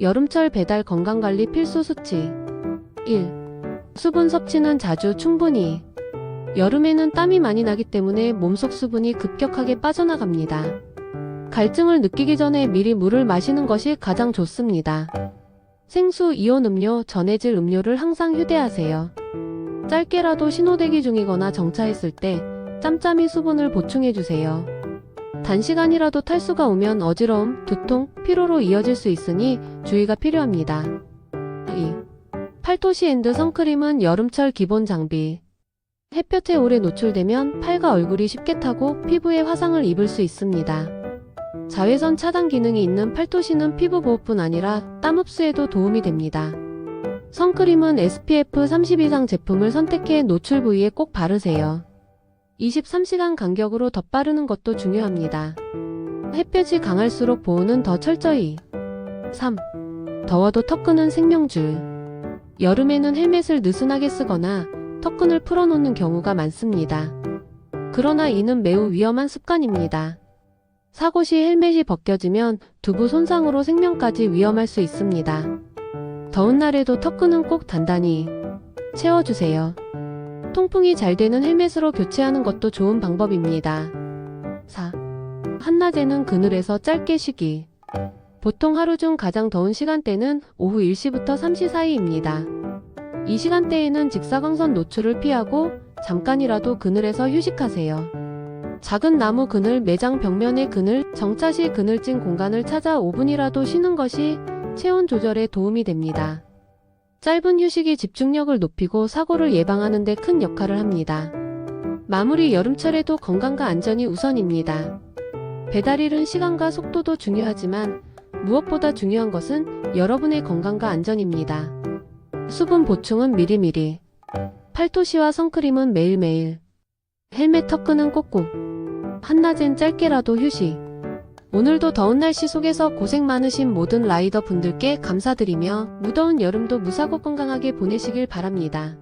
여름철 배달 건강관리 필수 수치 1. 수분 섭취는 자주 충분히 여름에는 땀이 많이 나기 때문에 몸속 수분이 급격하게 빠져나갑니다. 갈증을 느끼기 전에 미리 물을 마시는 것이 가장 좋습니다. 생수, 이온 음료, 전해질 음료를 항상 휴대하세요. 짧게라도 신호대기 중이거나 정차했을 때 짬짬이 수분을 보충해주세요. 단시간이라도 탈수가 오면 어지러움, 두통, 피로로 이어질 수 있으니 주의가 필요합니다. 2. 팔토시 앤드 선크림은 여름철 기본 장비. 햇볕에 오래 노출되면 팔과 얼굴이 쉽게 타고 피부에 화상을 입을 수 있습니다. 자외선 차단 기능이 있는 팔토시는 피부 보호뿐 아니라 땀 흡수에도 도움이 됩니다. 선크림은 SPF 30 이상 제품을 선택해 노출 부위에 꼭 바르세요. 23시간 간격으로 덧바르는 것도 중요합니다. 햇볕이 강할수록 보호는 더 철저히. 3. 더워도 턱끈은 생명줄. 여름에는 헬멧을 느슨하게 쓰거나 턱끈을 풀어놓는 경우가 많습니다. 그러나 이는 매우 위험한 습관입니다. 사고 시 헬멧이 벗겨지면 두부 손상으로 생명까지 위험할 수 있습니다. 더운 날에도 턱끈은 꼭 단단히 채워주세요. 통풍이 잘 되는 헬멧으로 교체하는 것도 좋은 방법입니다. 4. 한낮에는 그늘에서 짧게 쉬기. 보통 하루 중 가장 더운 시간대는 오후 1시부터 3시 사이입니다. 이 시간대에는 직사광선 노출을 피하고 잠깐이라도 그늘에서 휴식하세요. 작은 나무 그늘, 매장 벽면의 그늘, 정차 시 그늘진 공간을 찾아 5분이라도 쉬는 것이 체온 조절에 도움이 됩니다. 짧은 휴식이 집중력을 높이고 사고를 예방하는 데 큰 역할을 합니다. 마무리 여름철에도 건강과 안전이 우선입니다. 배달 일은 시간과 속도도 중요하지만 무엇보다 중요한 것은 여러분의 건강과 안전입니다. 수분 보충은 미리미리. 팔토시와 선크림은 매일매일. 헬멧 턱끈은 꼭꼭. 한낮엔 짧게라도 휴식. 오늘도 더운 날씨 속에서 고생 많으신 모든 라이더 분들께 감사드리며 무더운 여름도 무사고 건강하게 보내시길 바랍니다.